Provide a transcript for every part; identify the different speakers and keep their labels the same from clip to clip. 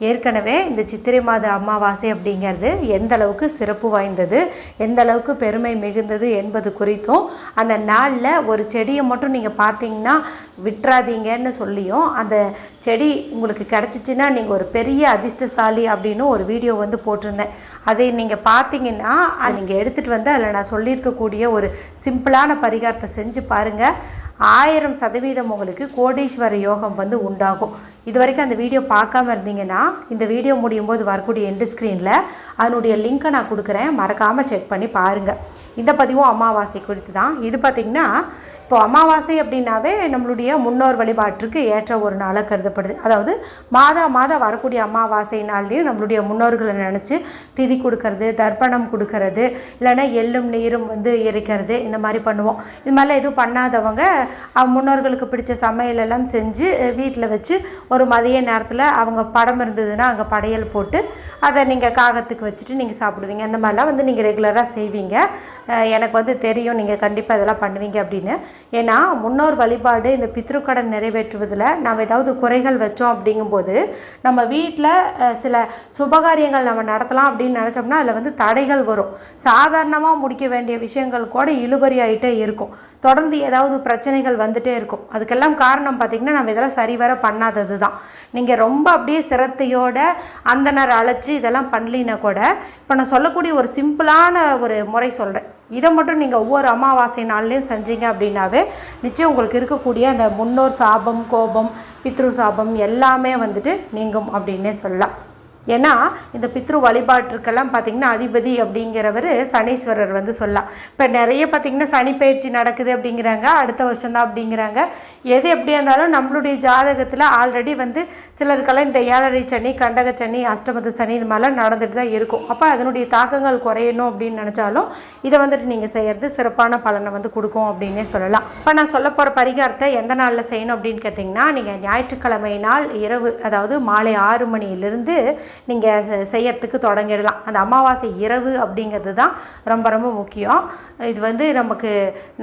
Speaker 1: ஏற்கனவே இந்த சித்திரை மாத அமாவாசை அப்படிங்கிறது எந்த அளவுக்கு சிறப்பு வாய்ந்தது எந்த அளவுக்கு பெருமை மிகுந்தது என்பது குறித்தும் அந்த நாளில் ஒரு செடியை மட்டும் நீங்கள் பார்த்தீங்கன்னா விட்டுறாதீங்கன்னு சொல்லியும் அந்த செடி உங்களுக்கு கிடச்சிச்சின்னா நீங்கள் ஒரு பெரிய அதிர்ஷ்டசாலி அப்படின்னு ஒரு வீடியோ வந்து போட்டிருந்தேன். அதை நீங்கள் பார்த்தீங்கன்னா நீங்கள் எடுத்துகிட்டு வந்து அதில் நான் சொல்லியிருக்கக்கூடிய ஒரு சிம்பிளான பரிகாரத்தை செஞ்சு பாருங்கள் ஆயிரம் சதவீதம் உங்களுக்கு கோடீஸ்வர யோகம் வந்து உண்டாகும். இது வரைக்கும் அந்த வீடியோ பார்க்காம இருந்தீங்கன்னா இந்த வீடியோ முடியும் போது வரக்கூடிய எண்டு ஸ்க்ரீனில் அதனுடைய லிங்க்கை நான் கொடுக்குறேன். மறக்காமல் செக் பண்ணி பாருங்கள் இந்த பதிவும் அமாவாசை குறித்து தான் இது பார்த்திங்கன்னா இப்போ அமாவாசை அப்படின்னாவே நம்மளுடைய முன்னோர் வழிபாட்டிற்கு ஏற்ற ஒரு நாளாக கருதப்படுது. அதாவது மாதா மாதம் வரக்கூடிய அமாவாசை நாள்லேயும் நம்மளுடைய முன்னோர்களை நினச்சி திதி கொடுக்கறது தர்ப்பணம் கொடுக்கறது இல்லைன்னா எள்ளும் நீரும் வந்து எரிக்கிறது இந்த மாதிரி பண்ணுவோம். இது மாதிரிலாம் எதுவும் பண்ணாதவங்க அவங்க முன்னோர்களுக்கு பிடிச்ச சமையல் எல்லாம் செஞ்சு வீட்டில் வச்சு ஒரு மதிய நேரத்தில் அவங்க படம் இருந்ததுன்னா அங்கே படையல் போட்டு அதை நீங்கள் காகத்துக்கு வச்சுட்டு நீங்கள் சாப்பிடுவீங்க. அந்த மாதிரிலாம் வந்து நீங்கள் ரெகுலராக செய்வீங்க. எனக்கு வந்து தெரியும் நீங்கள் கண்டிப்பாக இதெல்லாம் பண்ணுவீங்க அப்படின்னு. ஏன்னா முன்னோர் வழிபாடு இந்த பித்ருக்கடன் நிறைவேற்றுவதில் நம்ம ஏதாவது குறைகள் வச்சோம் அப்படிங்கும்போது நம்ம வீட்டில் சில சுபகாரியங்கள் நம்ம நடத்தலாம் அப்படின்னு நினச்சோம்னா அதில் வந்து தடைகள் வரும். சாதாரணமாக முடிக்க வேண்டிய விஷயங்கள் கூட இழுபறி ஆகிட்டே இருக்கும். தொடர்ந்து ஏதாவது பிரச்சனைகள் வந்துகிட்டே இருக்கும். அதுக்கெல்லாம் காரணம் பார்த்திங்கன்னா நம்ம இதெல்லாம் சரிவர பண்ணாதது தான். நீங்கள் ரொம்ப அப்படியே சிரத்தையோட அந்தனர் அழைச்சி இதெல்லாம் பண்ணலினா கூட இப்போ நான் சொல்லக்கூடிய ஒரு சிம்பிளான ஒரு முறை சொல்கிறேன் இதை மட்டும் நீங்கள் ஒவ்வொரு அமாவாசை நாள்லேயும் செஞ்சீங்க அப்படின்னாவே நிச்சயம் உங்களுக்கு இருக்கக்கூடிய அந்த முன்னோர் சாபம் கோபம் பித்ரு சாபம் எல்லாமே வந்துட்டு நீங்கும் அப்படின்னே சொல்லலாம். ஏன்னா இந்த பித்ரு வழிபாட்டிற்கெல்லாம் பார்த்திங்கன்னா அதிபதி அப்படிங்கிறவர் சனீஸ்வரர் வந்து சொல்லலாம். இப்போ நிறைய பார்த்திங்கன்னா சனி பயிற்சி நடக்குது அப்படிங்கிறாங்க அடுத்த வருஷம்தான் அப்படிங்கிறாங்க. எது எப்படியா இருந்தாலும் நம்மளுடைய ஜாதகத்தில் ஆல்ரெடி வந்து சிலருக்கெல்லாம் இந்த ஏழரை சனி கண்டக சனி அஷ்டமத்து சனி இது மாதிரிலாம் நடந்துட்டு தான் இருக்கும். அப்போ அதனுடைய தாக்கங்கள் குறையணும் அப்படின்னு நினச்சாலும் இதை வந்துட்டு நீங்கள் செய்கிறது சிறப்பான பலனை வந்து கொடுக்கும் அப்படின்னே சொல்லலாம். இப்போ நான் சொல்ல போகிற பரிகாரத்தை எந்த நாளில் செய்யணும் அப்படின்னு கேட்டிங்கன்னா நீங்கள் ஞாயிற்றுக்கிழமை நாள் இரவு அதாவது மாலை ஆறு மணியிலிருந்து நீங்கள் செய்யறதுக்கு தொடங்கிடலாம். அந்த அமாவாசை இரவு அப்படிங்கிறது தான் ரொம்ப ரொம்ப முக்கியம். இது வந்து நமக்கு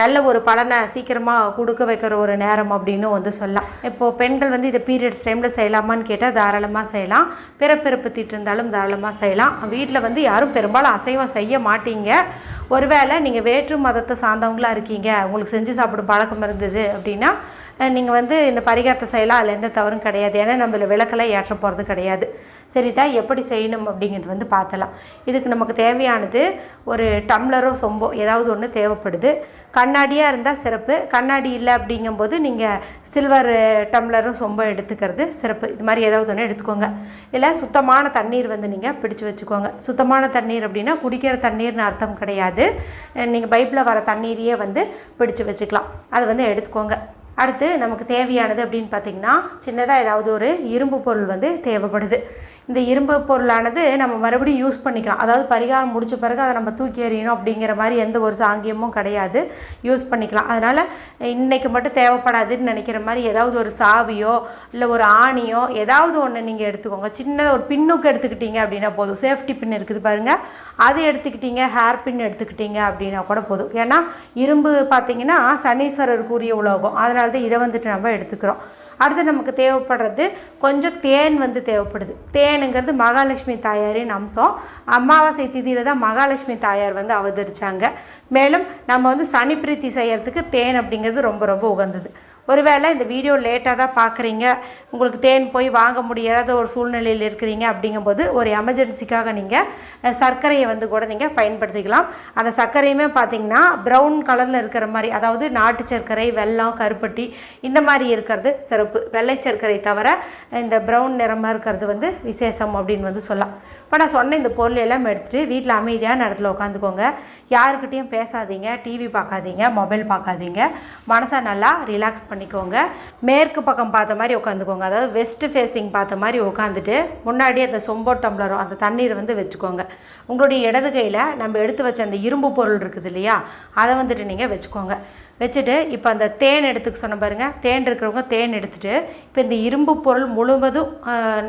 Speaker 1: நல்ல ஒரு பலனை சீக்கிரமாக கொடுக்க வைக்கிற ஒரு நேரம் அப்படின்னு வந்து சொல்லலாம். இப்போது பெண்கள் வந்து இதை பீரியட்ஸ் டைமில் செய்யலாமான்னு கேட்டால் தாராளமாக செய்யலாம். பிறப்பிறப்பு தீட்டு இருந்தாலும் தாராளமாக செய்யலாம். வீட்டில் வந்து யாரும் பெரும்பாலும் அசைவம் செய்ய மாட்டீங்க. ஒருவேளை நீங்கள் வேற்று மதத்தை சார்ந்தவங்களாக இருக்கீங்க. உங்களுக்கு செஞ்சு சாப்பிடும் பழக்கம் இருந்தது அப்படின்னா நீங்கள் வந்து இந்த பரிகாரத்தை செய்யலாம். அதில் எந்த தவறும் கிடையாது. ஏன்னா நம்மள விளக்கெல்லாம் ஏற்ற போகிறது கிடையாது. சரி தான் எப்படி செய்யணும் அப்படிங்கிறது வந்து பார்த்தலாம். இதுக்கு நமக்கு தேவையானது ஒரு டம்ளரோ சொம்போ ஏதாவது ஒன்று தேவைப்படுது. கண்ணாடியாக இருந்தால் சிறப்பு. கண்ணாடி இல்லை அப்படிங்கும்போது நீங்கள் சில்வர் டம்ளரும் சொம்போ எடுத்துக்கிறது சிறப்பு. இது மாதிரி ஏதாவது ஒன்று எடுத்துக்கோங்க. இல்லை சுத்தமான தண்ணீர் வந்து நீங்கள் பிடிச்சு வச்சுக்கோங்க. சுத்தமான தண்ணீர் அப்படின்னா குடிக்கிற தண்ணீர்னு அர்த்தம் கிடையாது. நீங்கள் பைப்பில் வர தண்ணீரையே வந்து பிடிச்சு வச்சுக்கலாம். அதை வந்து எடுத்துக்கோங்க. அடுத்து நமக்கு தேவையானது அப்படின்னு பார்த்திங்கன்னா சின்னதாக ஏதாவது ஒரு இரும்பு பொருள் வந்து தேவைப்படுது. இந்த இரும்பு பொருளானது நம்ம மறுபடியும் யூஸ் பண்ணிக்கலாம். அதாவது பரிகாரம் முடிச்ச பிறகு அதை நம்ம தூக்கி எறியணும் அப்படிங்கிற மாதிரி எந்த ஒரு சாங்கியமும் கிடையாது. யூஸ் பண்ணிக்கலாம். அதனால் இன்றைக்கி மட்டும் தேவைப்படாதுன்னு நினைக்கிற மாதிரி ஏதாவது ஒரு சாவியோ இல்லை ஒரு ஆணியோ ஏதாவது ஒன்று நீங்கள் எடுத்துக்கோங்க. சின்னதாக ஒரு பின்னுக்கு எடுத்துக்கிட்டீங்க அப்படின்னா போதும். சேஃப்டி பின் இருக்குது பாருங்கள் அது எடுத்துக்கிட்டீங்க ஹேர் பின் எடுத்துக்கிட்டீங்க அப்படின்னா கூட போதும். ஏன்னா இரும்பு பார்த்திங்கன்னா சனீஸ்வரருக்குரிய உலோகம். அதனால தான் இதை வந்துட்டு நம்ம எடுத்துக்கிறோம். அடுத்து நமக்கு தேவைப்படுறது கொஞ்சம் தேன் வந்து தேவைப்படுது. தேனுங்கிறது மகாலட்சுமி தாயாரின் அம்சம். அமாவாசை திதியில் தான் மகாலட்சுமி தாயார் வந்து அவதரித்தாங்க மேலும் நம்ம வந்து சனி பிரீத்தி செய்கிறதுக்கு தேன் அப்படிங்கிறது ரொம்ப ரொம்ப உகந்தது. ஒருவேளை இந்த வீடியோ லேட்டாக தான் பார்க்குறீங்க உங்களுக்கு தேன் போய் வாங்க முடியாத ஒரு சூழ்நிலையில் இருக்கிறீங்க அப்படிங்கும்போது ஒரு எமர்ஜென்சிக்காக நீங்கள் சர்க்கரையை வந்து கூட நீங்கள் பயன்படுத்திக்கலாம். அந்த சர்க்கரையுமே பார்த்தீங்கன்னா ப்ரௌன் கலரில் இருக்கிற மாதிரி அதாவது நாட்டு சர்க்கரை வெல்லம் கருப்பட்டி இந்த மாதிரி இருக்கிறது சிறப்பு. வெள்ளை சர்க்கரை தவிர இந்த ப்ரௌன் நிறமாக இருக்கிறது வந்து விசேஷம் அப்படின்னு வந்து சொல்லலாம். இப்போ நான் சொன்ன இந்த பொருள் எல்லாம் எடுத்துகிட்டு வீட்டில் அமைதியான இடத்துல உட்காந்துக்கோங்க. யாருக்கிட்டேயும் பேசாதீங்க டிவி பார்க்காதீங்க மொபைல் பார்க்காதீங்க. மனசை நல்லா ரிலாக்ஸ் பண்ணிக்கோங்க. மேற்கு பக்கம் பார்த்த மாதிரி உட்காந்துக்கோங்க. அதாவது வெஸ்ட் ஃபேஸிங் பார்த்த மாதிரி உட்காந்துட்டு முன்னாடி அந்த சொம்போ டம்ளரும் அந்த தண்ணீரை வந்து வச்சுக்கோங்க. உங்களுடைய இடது கையில் நம்ம எடுத்து வச்ச அந்த இரும்பு பொருள் இருக்குது இல்லையா? அதை வந்துட்டு நீங்கள் வச்சுக்கோங்க. வச்சுட்டு இப்போ அந்த தேன் எடுத்துக்க சொன்ன பாருங்கள் தேன் இருக்கிறவங்க தேன் எடுத்துட்டு இப்போ இந்த இரும்பு பொருள் முழுவதும்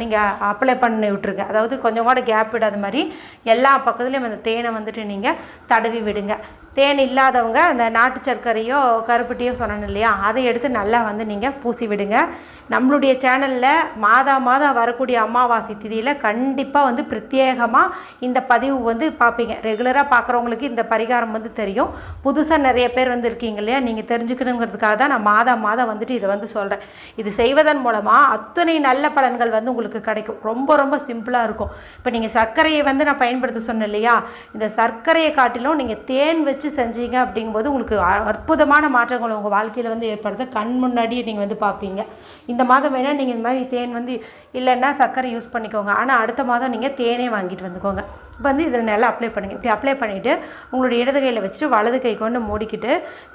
Speaker 1: நீங்கள் அப்ளை பண்ணி விட்ருங்க அதாவது கொஞ்சம் கூட கேப் விடாத மாதிரி எல்லா பக்கத்துலேயும் அந்த தேனை வந்துட்டு நீங்கள் தடவி விடுங்க. தேன் இல்லாதவங்க அந்த நாட்டு சர்க்கரையோ கருப்பட்டியோ சொன்னோம் இல்லையா? அதை எடுத்து நல்லா வந்து நீங்கள் பூசி விடுங்க. நம்மளுடைய சேனலில் மாதா மாதம் வரக்கூடிய அமாவாசை திதியில் கண்டிப்பாக வந்து பிரத்யேகமாக இந்த பதிவு வந்து பார்ப்பீங்க ரெகுலராக பார்க்குறவங்களுக்கு இந்த பரிகாரம் வந்து தெரியும். புதுசாக நிறைய பேர் வந்து இருக்கீங்க இல்லையா? நீங்கள் தெரிஞ்சுக்கணுங்கிறதுக்காக தான் நான் மாதா மாதம் வந்துட்டு இதை வந்து சொல்கிறேன் இது செய்வதன் மூலமாக அத்தனை நல்ல பலன்கள் வந்து உங்களுக்கு கிடைக்கும். ரொம்ப ரொம்ப சிம்பிளாக இருக்கும். இப்போ நீங்கள் சர்க்கரையை வந்து நான் பயன்படுத்த சொன்னேன் இல்லையா? இந்த சர்க்கரையை காட்டிலும் நீங்கள் தேன் வச்சு செஞ்சீங்க அப்படிங்கும்போது உங்களுக்கு அற்புதமான மாற்றங்கள் உங்கள் வாழ்க்கையில் வந்து ஏற்படுத்த கண் முன்னாடியே நீங்கள் வந்து பார்ப்பீங்க. இந்த மாதம் வேணால் நீங்கள் இந்த மாதிரி தேன் வந்து இல்லைன்னா சர்க்கரை யூஸ் பண்ணிக்கோங்க. ஆனால் அடுத்த மாதம் நீங்கள் தேனே வாங்கிட்டு வந்துக்கோங்க. இப்போ வந்து இதில் நல்லா அப்ளை பண்ணுங்கள் இப்படி அப்ளை பண்ணிவிட்டு உங்களுடைய இடது கையில் வச்சுட்டு வலது கை கொண்டு மூடிக்கிட்டு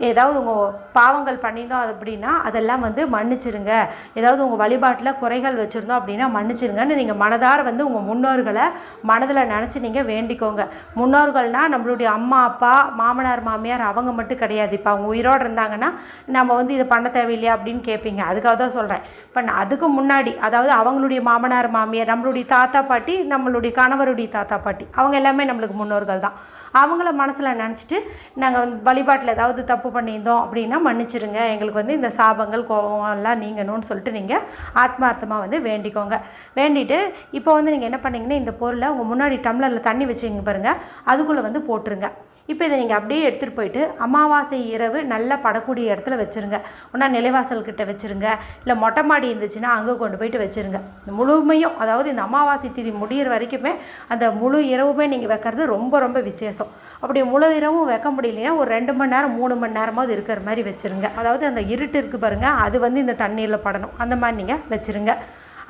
Speaker 1: ஏதாவது உங்கள் பாவங்கள் பண்ணியிருந்தோம் அது அப்படின்னா அதெல்லாம் வந்து மன்னிச்சிருங்க. ஏதாவது உங்கள் வழிபாட்டில் குறைகள் வச்சுருந்தோம் அப்படின்னா மன்னிச்சிடுங்கன்னு நீங்கள் மனதார வந்து உங்கள் முன்னோர்களை மனதில் நினச்சி நீங்கள் வேண்டிக்கோங்க. முன்னோர்கள்னால் நம்மளுடைய அம்மா அப்பா மாமனார் மாமியார் அவங்க மட்டும் கிடையாது. இப்போ அவங்க உயிரோடு இருந்தாங்கன்னா நம்ம வந்து இதை பண்ண தேவையில்லையா அப்படின்னு கேட்பீங்க அதுக்காக தான் சொல்கிறேன் இப்போ நான் அதுக்கு முன்னாடி அதாவது அவங்களுடைய மாமனார் மாமியார் நம்மளுடைய தாத்தா பாட்டி நம்மளுடைய கணவருடைய தாத்தா பாட்டி. அவங்க எல்லாமே நம்மளுக்கு முன்னோர்கள் தான். அவங்கள மனசில் நினச்சிட்டு நாங்கள் வந்து வழிபாட்டில் ஏதாவது தப்பு பண்ணியிருந்தோம் அப்படின்னா மன்னிச்சிருங்க. எங்களுக்கு வந்து இந்த சாபங்கள் கோபம் எல்லாம் நீங்கணும்னு சொல்லிட்டு நீங்கள் ஆத்மார்த்தமாக வந்து வேண்டிக்கோங்க. வேண்டிட்டு இப்போ வந்து நீங்கள் என்ன பண்ணிங்கன்னா இந்த பொருளை உங்கள் முன்னாடி டம்ளரில் தண்ணி வச்சுங்க பாருங்கள் அதுக்குள்ளே வந்து போட்டுருங்க. இப்போ இதை நீங்கள் அப்படியே எடுத்துகிட்டு போயிட்டு அமாவாசை இரவு நல்லா படக்கூடிய இடத்துல வச்சுருங்க. ஒன்றா நிலைவாசல்கிட்ட வச்சுருங்க. இல்லை மொட்டை மாடி இருந்துச்சுன்னா அங்கே கொண்டு போயிட்டு வச்சுருங்க. இந்த முழுமையும் அதாவது இந்த அமாவாசை திதி முடியிற வரைக்குமே அந்த முழு இரவுமே நீங்கள் வைக்கிறது ரொம்ப ரொம்ப விசேஷம். அப்படி முழு இரவும் வைக்க முடியலைன்னா ஒரு ரெண்டு மணி நேரம் மூணு மணி நேரமாவது இருக்கிற மாதிரி வச்சுருங்க. அதாவது அந்த இருட்டு இருக்குது பாருங்கள் அது வந்து இந்த தண்ணீரில் படணும். அந்த மாதிரி நீங்கள் வச்சுருங்க.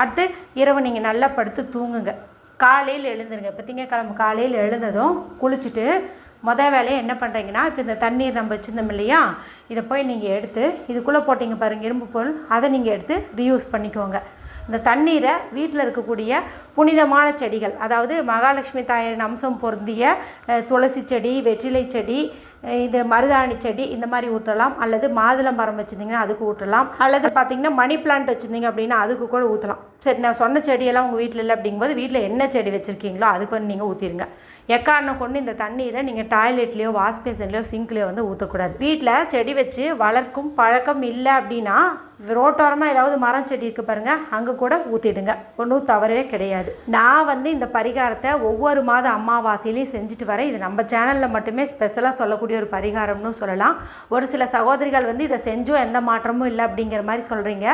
Speaker 1: அடுத்து இரவு நீங்கள் நல்லா படுத்து தூங்குங்க. காலையில் எழுந்துருங்க. இப்போ திங்கக்கிழமை காலையில் எழுந்ததும் குளிச்சுட்டு மொதல் வேலையை என்ன பண்ணுறீங்கன்னா இப்போ இந்த தண்ணீர் நம்ம வச்சுருந்தோம் இல்லையா? இதை போய் நீங்கள் எடுத்து இதுக்குள்ளே போட்டிங்க பாருங்கள் இரும்பு பொருள். அதை நீங்கள் எடுத்து ரீயூஸ் பண்ணிக்கோங்க. இந்த தண்ணீரை வீட்டில் இருக்கக்கூடிய புனிதமான செடிகள் அதாவது மகாலட்சுமி தாயாரின் அம்சம் பொருந்திய துளசி செடி வெற்றிலை செடி இது மருதாணி செடி இந்த மாதிரி ஊற்றலாம். அல்லது மாதுளம் மரம் வச்சுருந்தீங்கன்னா அதுக்கு ஊற்றலாம். அல்லது பார்த்தீங்கன்னா மணி பிளான்ட் வச்சுருந்தீங்க அப்படின்னா அதுக்கு கூட ஊற்றலாம் சரி நான் சொன்ன செடியெல்லாம் உங்கள் வீட்டில் இல்லை அப்படிங்கும்போது வீட்டில் என்ன செடி வச்சுருக்கீங்களோ அதுக்கு வந்து நீங்கள் ஊற்றிடுங்க எக்காரணம் கொண்டு இந்த தண்ணீரை நீங்கள் டாய்லெட்லேயோ வாஷ்பேசின்லையோ சிங்க்லேயோ வந்து ஊற்றக்கூடாது வீட்டில் செடி வச்சு வளர்க்கும் பழக்கம் இல்லை அப்படின்னா ரோட்டோரமாக ஏதாவது மரம் செடி இருக்குது பாருங்கள் அங்கே கூட ஊற்றிடுங்க ஒன்றும் தவறே கிடையாது. நான் வந்து இந்த பரிகாரத்தை ஒவ்வொரு மாத அமாவாசையிலையும் செஞ்சுட்டு வரேன். இது நம்ம சேனலில் மட்டுமே ஸ்பெஷலாக சொல்லக்கூடிய ஒரு பரிகாரம்னு சொல்லலாம். ஒரு சில சகோதரிகள் வந்து இதை செஞ்சும் எந்த மாற்றமும் இல்லை அப்படிங்கிற மாதிரி சொல்கிறீங்க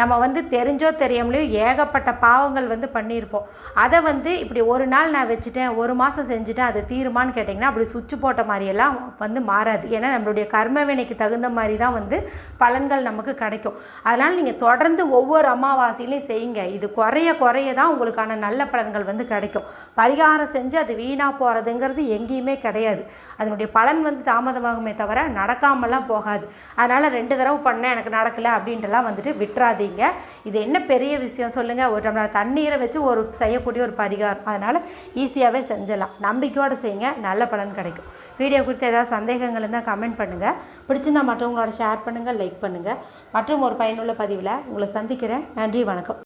Speaker 1: நம்ம வந்து தெரிஞ்சோ தெரியாமலையோ ஏகப்பட்ட பாவங்கள் வந்து பண்ணியிருப்போம். அதை வந்து இப்படி ஒரு நாள் நான் வச்சுட்டேன் ஒரு மாதம் செஞ்சு செஞ்சுட்டு அது தீருமான்னு கேட்டிங்கன்னா அப்படி சுவிட்ச் போட்ட மாதிரியெல்லாம் வந்து மாறாது. ஏன்னா நம்மளுடைய கர்மவினைக்கு தகுந்த மாதிரி தான் வந்து பலன்கள் நமக்கு கிடைக்கும். அதனால் நீங்கள் தொடர்ந்து ஒவ்வொரு அமாவாசையிலையும் செய்யுங்க. இது குறைய குறைய தான் உங்களுக்கான நல்ல பலன்கள் வந்து கிடைக்கும். பரிகாரம் செஞ்சு அது வீணாக போகிறதுங்கிறது எங்கேயுமே கிடையாது. அதனுடைய பலன் வந்து தாமதமாகுமே தவிர நடக்காமலாம் போகாது. அதனால் ரெண்டு தடவை பண்ணேன் எனக்கு நடக்கலை அப்படின்ட்டுலாம் வந்துட்டு விட்டுறாதீங்க. இது என்ன பெரிய விஷயம் சொல்லுங்கள் ஒரு டம்ளர் தண்ணீரை வச்சு ஒரு செய்யக்கூடிய ஒரு பரிகாரம். அதனால் ஈஸியாகவே செஞ்சிடலாம் நம்பிக்கையோடு செய்யுங்க. நல்ல பலன் கிடைக்கும். வீடியோ குறித்து ஏதாவது சந்தேகங்கள் இருந்தால் கமெண்ட் பண்ணுங்கள் பிடிச்சிருந்தா மற்றவங்களோட ஷேர் பண்ணுங்கள் லைக் பண்ணுங்கள் மற்றும் ஒரு பயனுள்ள பதிவில் உங்களை சந்திக்கிறேன். நன்றி வணக்கம்.